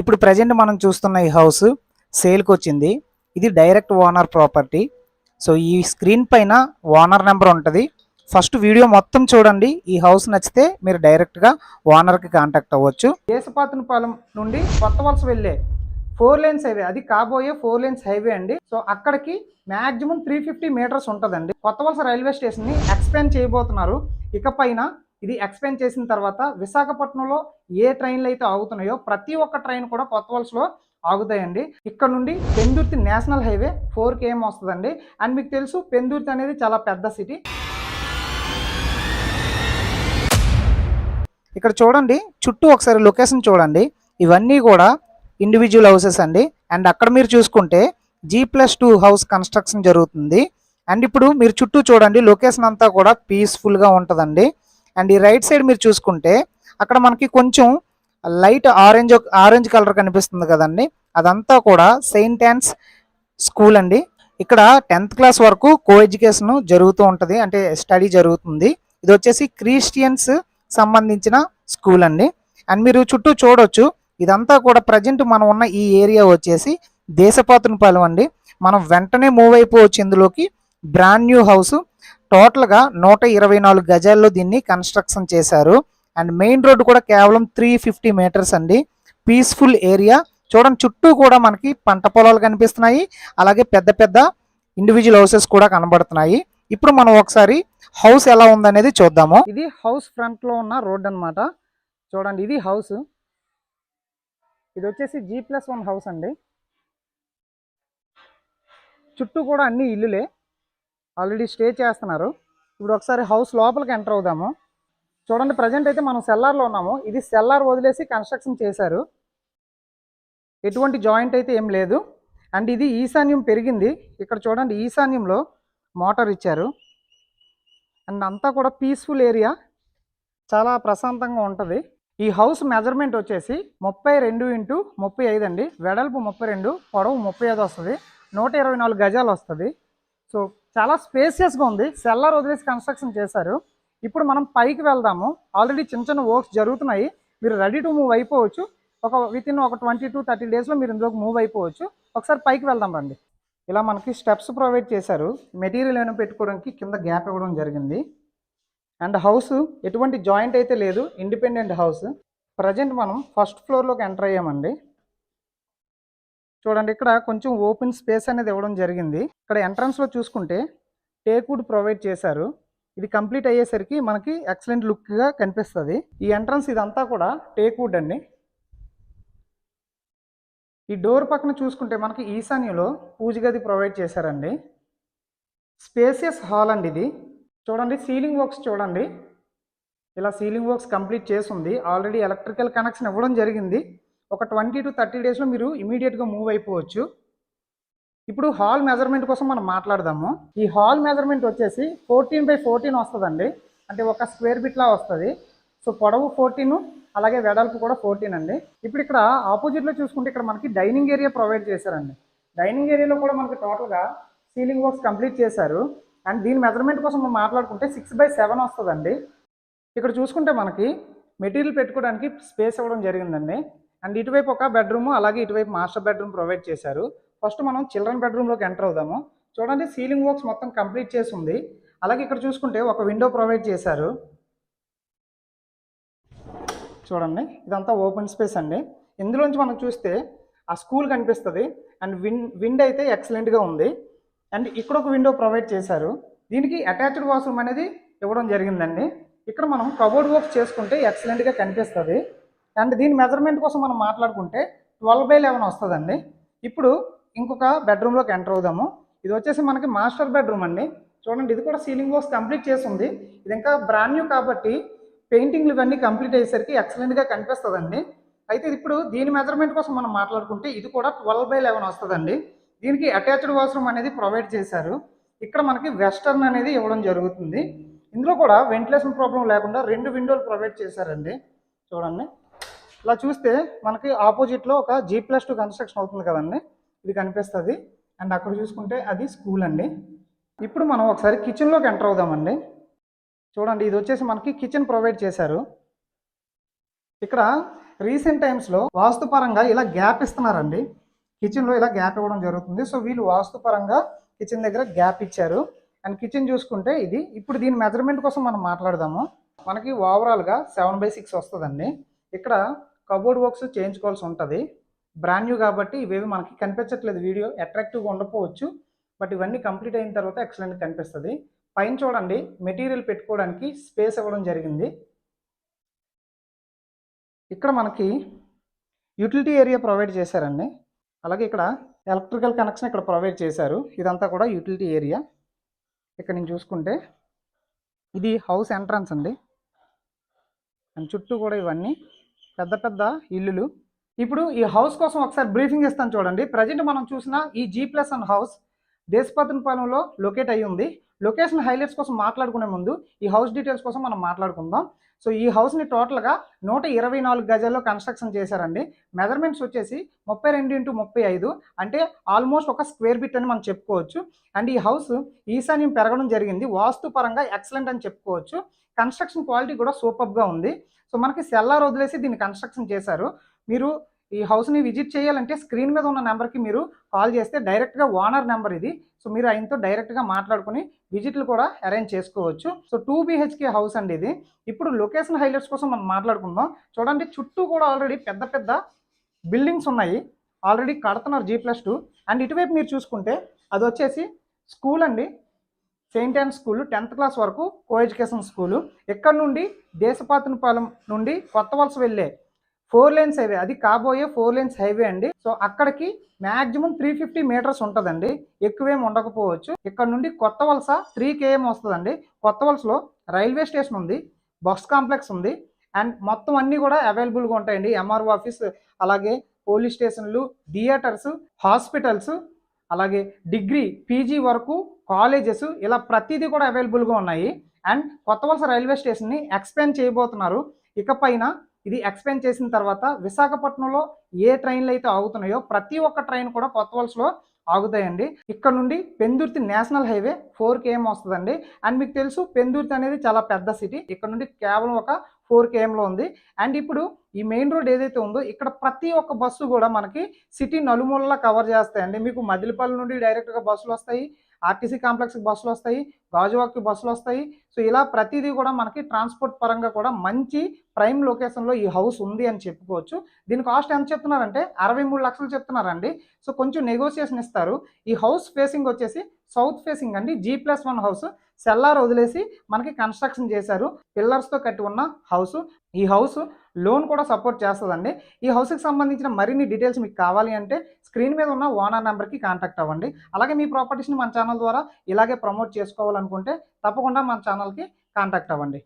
ఇప్పుడు ప్రజెంట్ మనం చూస్తున్న ఈ హౌస్ సేల్కి వచ్చింది. ఇది డైరెక్ట్ ఓనర్ ప్రాపర్టీ సో ఈ స్క్రీన్ పైన ఓనర్ నెంబర్ ఉంటుంది. ఫస్ట్ వీడియో మొత్తం చూడండి. ఈ హౌస్ నచ్చితే మీరు డైరెక్ట్గా ఓనర్కి కాంటాక్ట్ అవ్వచ్చు. దేశపాతనపాలెం నుండి కొత్త వలస వెళ్ళే ఫోర్ లేన్స్ హైవే అది కాబోయే ఫోర్ లేన్స్ హైవే అండి. సో అక్కడికి మ్యాక్సిమం త్రీ ఫిఫ్టీ మీటర్స్ ఉంటుందండి. కొత్త వలస రైల్వే స్టేషన్ని ఎక్స్పాండ్ చేయబోతున్నారు. ఇకపైన ఇది ఎక్స్ప్లెయిన్ చేసిన తర్వాత విశాఖపట్నంలో ఏ ట్రైన్లు అయితే ఆగుతున్నాయో ప్రతి ఒక్క ట్రైన్ కూడా కొత్త వలసలో ఆగుతాయండి. ఇక్కడ నుండి Pendurthi national highway four KM వస్తుందండి. అండ్ మీకు తెలుసు పెందుర్తి అనేది చాలా పెద్ద సిటీ. ఇక్కడ చూడండి చుట్టూ ఒకసారి లొకేషన్ చూడండి. ఇవన్నీ కూడా ఇండివిజువల్ హౌసెస్ అండి. అండ్ అక్కడ మీరు చూసుకుంటే G plus two house construction జరుగుతుంది. అండ్ ఇప్పుడు మీరు చుట్టూ చూడండి లొకేషన్ అంతా కూడా పీస్ఫుల్గా ఉంటుందండి. అండ్ ఈ రైట్ సైడ్ మీరు చూసుకుంటే అక్కడ మనకి కొంచెం లైట్ ఆరెంజ్ ఆరెంజ్ కలర్ కనిపిస్తుంది కదండి. అదంతా కూడా సెయింట్ యాన్స్ స్కూల్ అండి. ఇక్కడ టెన్త్ క్లాస్ వరకు కో ఎడ్యుకేషన్ జరుగుతూ ఉంటుంది. అంటే స్టడీ జరుగుతుంది. ఇది వచ్చేసి క్రిస్టియన్స్ సంబంధించిన స్కూల్ అండి. అండ్ మీరు చుట్టూ చూడొచ్చు. ఇదంతా కూడా ప్రజెంట్ మనం ఉన్న ఈ ఏరియా వచ్చేసి దేశపాతునిపాలెం అండి. మనం వెంటనే మూవ్ అయిపోవచ్చు ఇందులోకి. Brand new house. టోటల్గా నూట ఇరవై నాలుగు గజాల్లో దీన్ని కన్స్ట్రక్షన్ చేశారు. అండ్ మెయిన్ రోడ్డు కూడా కేవలం త్రీ ఫిఫ్టీ మీటర్స్ అండి. Peaceful area. చూడండి చుట్టూ కూడా మనకి పంట పొలాలు కనిపిస్తున్నాయి. అలాగే పెద్ద పెద్ద ఇండివిజువల్ హౌసెస్ కూడా కనబడుతున్నాయి. ఇప్పుడు మనం ఒకసారి హౌస్ ఎలా ఉందనేది చూద్దాము. ఇది హౌస్ ఫ్రంట్లో ఉన్న రోడ్ అన్నమాట. చూడండి ఇది హౌస్ ఇది వచ్చేసి జీ ప్లస్ వన్ హౌస్ అండి. చుట్టూ కూడా అన్ని ఇల్లులే. ఆల్రెడీ స్టే చేస్తున్నారు. ఇప్పుడు ఒకసారి హౌస్ లోపలికి ఎంటర్ అవుదాము. చూడండి ప్రజెంట్ అయితే మనం సెల్లార్లో ఉన్నాము. ఇది సెల్లార్ వదిలేసి కన్స్ట్రక్షన్ చేశారు. ఎటువంటి జాయింట్ అయితే ఏం లేదు. అండ్ ఇది ఈశాన్యం పెరిగింది. ఇక్కడ చూడండి ఈశాన్యంలో మోటార్ ఇచ్చారు. అండ్ అంతా కూడా పీస్ఫుల్ ఏరియా. చాలా ప్రశాంతంగా ఉంటుంది. ఈ హౌస్ మెజర్మెంట్ వచ్చేసి ముప్పై రెండు ఇంటూ ముప్పై ఐదు అండి. వెడల్పు ముప్పై రెండు పొడవు ముప్పై ఐదు వస్తుంది. నూట ఇరవై నాలుగు గజాలు వస్తుంది. సో చాలా స్పేసియస్గా ఉంది. సెల్లార్ వదిలేసి కన్స్ట్రక్షన్ చేశారు. ఇప్పుడు మనం పైకి వెళ్దాము. ఆల్రెడీ చిన్న చిన్న వర్క్స్ జరుగుతున్నాయి. మీరు రెడీ టు మూవ్ అయిపోవచ్చు. ఒక విత్ ఇన్ ఒక ట్వంటీ టు థర్టీ డేస్లో మీరు ఇందులోకి మూవ్ అయిపోవచ్చు. ఒకసారి పైకి వెళ్దాం రండి. ఇలా మనకి స్టెప్స్ ప్రొవైడ్ చేశారు. మెటీరియల్ ఏమైనా పెట్టుకోవడానికి కింద గ్యాప్ ఇవ్వడం జరిగింది. అండ్ హౌస్ ఎటువంటి జాయింట్ అయితే లేదు. ఇండిపెండెంట్ హౌస్ ప్రజెంట్ మనం ఫస్ట్ ఫ్లోర్లోకి ఎంటర్ అయ్యామండి. చూడండి ఇక్కడ కొంచెం ఓపెన్ స్పేస్ అనేది ఇవ్వడం జరిగింది. ఇక్కడ ఎంట్రన్స్లో చూసుకుంటే టేక్వుడ్ ప్రొవైడ్ చేశారు. ఇది కంప్లీట్ అయ్యేసరికి మనకి ఎక్సలెంట్ లుక్గా కనిపిస్తుంది. ఈ ఎంట్రన్స్ ఇదంతా కూడా టేక్వుడ్ అండి. ఈ డోర్ పక్కన చూసుకుంటే మనకి ఈశాన్యంలో పూజ గది ప్రొవైడ్ చేశారండి. స్పేసియస్ హాల్ అండి ఇది. చూడండి సీలింగ్ వర్క్స్ చూడండి. ఇలా సీలింగ్ వర్క్స్ కంప్లీట్ చేసి ఉంది. ఆల్రెడీ ఎలక్ట్రికల్ కనెక్షన్ ఇవ్వడం జరిగింది. ఒక ట్వంటీ టు థర్టీ డేస్లో మీరు ఇమీడియట్గా మూవ్ అయిపోవచ్చు. ఇప్పుడు హాల్ మెజర్మెంట్ కోసం మనం మాట్లాడదాము. ఈ హాల్ మెజర్మెంట్ వచ్చేసి ఫోర్టీన్ బై ఫోర్టీన్ వస్తుందండి. అంటే ఒక స్క్వేర్ బిట్లా వస్తుంది. సో పొడవు ఫోర్టీన్ అలాగే వెడల్పు కూడా ఫోర్టీన్ అండి. ఇప్పుడు ఇక్కడ ఆపోజిట్లో చూసుకుంటే ఇక్కడ మనకి డైనింగ్ ఏరియా ప్రొవైడ్ చేశారండి. డైనింగ్ ఏరియాలో కూడా మనకి టోటల్గా సీలింగ్ వర్క్స్ కంప్లీట్ చేశారు. అండ్ దీని మెజర్మెంట్ కోసం మనం మాట్లాడుకుంటే సిక్స్ బై సెవెన్ వస్తుందండి. ఇక్కడ చూసుకుంటే మనకి మెటీరియల్ పెట్టుకోవడానికి స్పేస్ ఇవ్వడం జరిగిందండి. అండ్ ఇటువైపు ఒక బెడ్రూమ్ అలాగే ఇటువైపు మాస్టర్ బెడ్రూమ్ ప్రొవైడ్ చేశారు. ఫస్ట్ మనం చిల్డ్రన్ బెడ్రూమ్లోకి ఎంటర్ అవుదాము. చూడండి సీలింగ్ వర్క్స్ మొత్తం కంప్లీట్ చేసి ఉంది. అలాగే ఇక్కడ చూసుకుంటే ఒక విండో ప్రొవైడ్ చేశారు. చూడండి ఇదంతా ఓపెన్ స్పేస్ అండి. ఇందులోంచి మనం చూస్తే ఆ స్కూల్ కనిపిస్తుంది. అండ్ విన్ విండ్ అయితే ఎక్సలెంట్గా ఉంది. అండ్ ఇక్కడ ఒక విండో ప్రొవైడ్ చేశారు. దీనికి అటాచ్డ్ వాష్రూమ్ అనేది ఇవ్వడం జరిగిందండి. ఇక్కడ మనం కబోర్డ్ వర్క్స్ చేసుకుంటే ఎక్సలెంట్గా కనిపిస్తుంది. అండ్ దీని మెజర్మెంట్ కోసం మనం మాట్లాడుకుంటే ట్వెల్వ్ బై లెవెన్ వస్తుందండి. ఇప్పుడు ఇంకొక బెడ్రూమ్లోకి ఎంటర్ అవుదాము. ఇది వచ్చేసి మనకి మాస్టర్ బెడ్రూమ్ అండి. చూడండి ఇది కూడా సీలింగ్ వర్క్స్ కంప్లీట్ చేసి ఉంది ఇది ఇంకా బ్రాండ్ న్యూ కాబట్టి పెయింటింగ్లు ఇవన్నీ కంప్లీట్ అయ్యేసరికి ఎక్సలెంట్గా కనిపిస్తుందండి. అయితే ఇప్పుడు దీని మెజర్మెంట్ కోసం మనం మాట్లాడుకుంటే ఇది కూడా ట్వెల్వ్ బై లెవెన్ వస్తుందండి. దీనికి అటాచ్డ్ వాష్రూమ్ అనేది ప్రొవైడ్ చేశారు. ఇక్కడ మనకి వెస్టర్న్ అనేది ఇవ్వడం జరుగుతుంది. ఇందులో కూడా వెంటిలేషన్ ప్రాబ్లం లేకుండా రెండు విండోలు ప్రొవైడ్ చేశారండి. చూడండి. ఇలా చూస్తే మనకి ఆపోజిట్లో ఒక జీ ప్లస్ టూ కన్స్ట్రక్షన్ అవుతుంది కదండి. ఇది కనిపిస్తుంది. అండ్ అక్కడ చూసుకుంటే అది స్కూల్ అండి. ఇప్పుడు మనం ఒకసారి కిచెన్లోకి ఎంటర్ అవుదామండి. చూడండి ఇది వచ్చేసి మనకి కిచెన్ ప్రొవైడ్ చేశారు. ఇక్కడ రీసెంట్ టైమ్స్లో వాస్తుపరంగా ఇలా గ్యాప్ ఇస్తున్నారండి. కిచెన్లో ఇలా గ్యాప్ ఇవ్వడం జరుగుతుంది. సో వీళ్ళు వాస్తుపరంగా కిచెన్ దగ్గర గ్యాప్ ఇచ్చారు. అండ్ కిచెన్ చూసుకుంటే ఇది ఇప్పుడు దీని మెజర్మెంట్ కోసం మనం మాట్లాడదాము. మనకి ఓవరాల్గా సెవెన్ బై సిక్స్ వస్తుందండి. ఇక్కడ కబోర్డ్ వర్క్స్ చేయించుకోవాల్సి ఉంటుంది. బ్రాండ్ న్యూ కాబట్టి ఇవేవి మనకి కనిపించట్లేదు. వీడియో అట్రాక్టివ్గా ఉండకపోవచ్చు. బట్ ఇవన్నీ కంప్లీట్ అయిన తర్వాత ఎక్సలెంట్ కనిపిస్తుంది. పైన చూడండి మెటీరియల్ పెట్టుకోవడానికి స్పేస్ ఇవ్వడం జరిగింది. ఇక్కడ మనకి యూటిలిటీ ఏరియా ప్రొవైడ్ చేశారండి. అలాగే ఇక్కడ ఎలక్ట్రికల్ కనెక్షన్ ఇక్కడ ప్రొవైడ్ చేశారు. ఇదంతా కూడా యూటిలిటీ ఏరియా. ఇక్కడ నేను చూసుకుంటే ఇది హౌస్ ఎంట్రన్స్ అండి. అండ్ చుట్టూ కూడా ఇవన్నీ పెద్ద పెద్ద ఇల్లులు. ఇప్పుడు ఈ హౌస్ కోసం ఒకసారి బ్రీఫింగ్ ఇస్తాను చూడండి. ప్రజెంట్ మనం చూసిన ఈ జీ ప్లస్ అండ్ హౌస్ దేశపతనపాలెంలో లొకేట్ అయ్యి ఉంది లొకేషన్ హైలైట్స్ కోసం మాట్లాడుకునే ముందు ఈ హౌస్ డీటెయిల్స్ కోసం మనం మాట్లాడుకుందాం. సో ఈ హౌస్ని టోటల్గా నూట ఇరవై నాలుగు గజాల్లో కన్స్ట్రక్షన్ చేశారండి. మెజర్మెంట్స్ వచ్చేసి ముప్పై రెండు ఇంటూ ముప్పై ఐదు అంటే ఆల్మోస్ట్ ఒక స్క్వేర్ బిట్ అని మనం చెప్పుకోవచ్చు. అండ్ ఈ హౌస్ ఈశాన్యం పెరగడం జరిగింది. వాస్తు పరంగా ఎక్సలెంట్ అని చెప్పుకోవచ్చు. కన్స్ట్రక్షన్ క్వాలిటీ కూడా సూపర్గా ఉంది. సో మనకి సెల్లార్ వదిలేసి దీన్ని కన్స్ట్రక్షన్ చేశారు. మీరు ఈ హౌస్ని విజిట్ చేయాలంటే స్క్రీన్ మీద ఉన్న నెంబర్కి మీరు కాల్ చేస్తే డైరెక్ట్గా ఓనర్ నెంబర్ ఇది. సో మీరు ఆయనతో డైరెక్ట్గా మాట్లాడుకుని విజిట్లు కూడా అరేంజ్ చేసుకోవచ్చు. సో టూ బీహెచ్కే హౌస్ అండి ఇది. ఇప్పుడు లొకేషన్ హైలైట్స్ కోసం మనం మాట్లాడుకుందాం. చూడండి చుట్టూ కూడా ఆల్రెడీ పెద్ద పెద్ద బిల్డింగ్స్ ఉన్నాయి. ఆల్రెడీ కడుతున్నారు జీ ప్లస్ టూ అండ్ ఇటువైపు మీరు చూసుకుంటే అది వచ్చేసి స్కూల్ అండి. Saint Ann school tenth class వరకు కో ఎడ్యుకేషన్ స్కూలు ఇక్కడ నుండి? దేశపాతనపాలెం నుండి కొత్త వలస వెళ్ళే ఫోర్ లేన్స్ హైవే అది కాబోయే ఫోర్ లేన్స్ హైవే అండి. సో అక్కడికి మాక్సిమం త్రీ ఫిఫ్టీ మీటర్స్ ఉంటుందండి. ఎక్కువేం ఉండకపోవచ్చు. ఇక్కడ నుండి కొత్త వలస త్రీ కేఎం వస్తుందండి. కొత్త వలసలో రైల్వే స్టేషన్ ఉంది బస్ కాంప్లెక్స్ ఉంది అండ్ మొత్తం అన్నీ కూడా అవైలబుల్గా ఉంటాయండి. ఎంఆర్ఓ ఆఫీస్ అలాగే పోలీస్ స్టేషన్లు థియేటర్స్ హాస్పిటల్స్ అలాగే డిగ్రీ పీజీ వరకు కాలేజెస్ ఇలా ప్రతిదీ కూడా అవైలబుల్గా ఉన్నాయి. అండ్ కొత్త వలస రైల్వే స్టేషన్ని ఎక్స్పాండ్ చేయబోతున్నారు. ఇకపైన ఇది ఎక్స్ప్లెయిన్ చేసిన తర్వాత విశాఖపట్నంలో ఏ ట్రైన్లు అయితే ఆగుతున్నాయో ప్రతి ఒక్క ట్రైన్ కూడా కొత్త వలసలో ఆగుతాయండి. ఇక్కడ నుండి Pendurthi national highway four KM వస్తుందండి. అండ్ మీకు తెలుసు పెందుర్తి అనేది చాలా పెద్ద సిటీ. ఇక్కడ నుండి కేవలం ఒక ఫోర్ కేఎంలో ఉంది. అండ్ ఇప్పుడు ఈ మెయిన్ రోడ్ ఏదైతే ఉందో ఇక్కడ ప్రతి ఒక్క బస్సు కూడా మనకి సిటీ నలుమూలలా కవర్ చేస్తాయండి. మీకు మదిలిపల్లి నుండి డైరెక్ట్గా బస్సులు వస్తాయి. ఆర్టీసీ కాంప్లెక్స్కి బస్సులు వస్తాయి గాజువాక్కి బస్సులు వస్తాయి. సో ఇలా ప్రతిదీ కూడా మనకి ట్రాన్స్పోర్ట్ పరంగా కూడా మంచి ప్రైమ్ లొకేషన్లో ఈ హౌస్ ఉంది అని చెప్పుకోవచ్చు. దీని కాస్ట్ ఎంత చెప్తున్నారంటే అరవై మూడు లక్షలు చెప్తున్నారండి. సో కొంచెం నెగోసియేషన్ ఇస్తారు. ఈ హౌస్ ఫేసింగ్ వచ్చేసి సౌత్ ఫేసింగ్ అండి. G plus one house. Cellar వదిలేసి మనకి కన్స్ట్రక్షన్ చేశారు. పిల్లర్స్తో కట్టి ఉన్న హౌస్. ఈ హౌస్ లోన్ కూడా సపోర్ట్ చేస్తుందండి. ఈ హౌస్కి సంబంధించిన మరిన్ని డీటెయిల్స్ మీకు కావాలి అంటే స్క్రీన్ మీద ఉన్న ఓనర్ నెంబర్కి కాంటాక్ట్ అవ్వండి. అలాగే మీ ప్రాపర్టీస్ని మన ఛానల్ ద్వారా ఇలాగే ప్రమోట్ చేసుకోవాలనుకుంటే తప్పకుండా మన ఛానల్కి కాంటాక్ట్ అవ్వండి.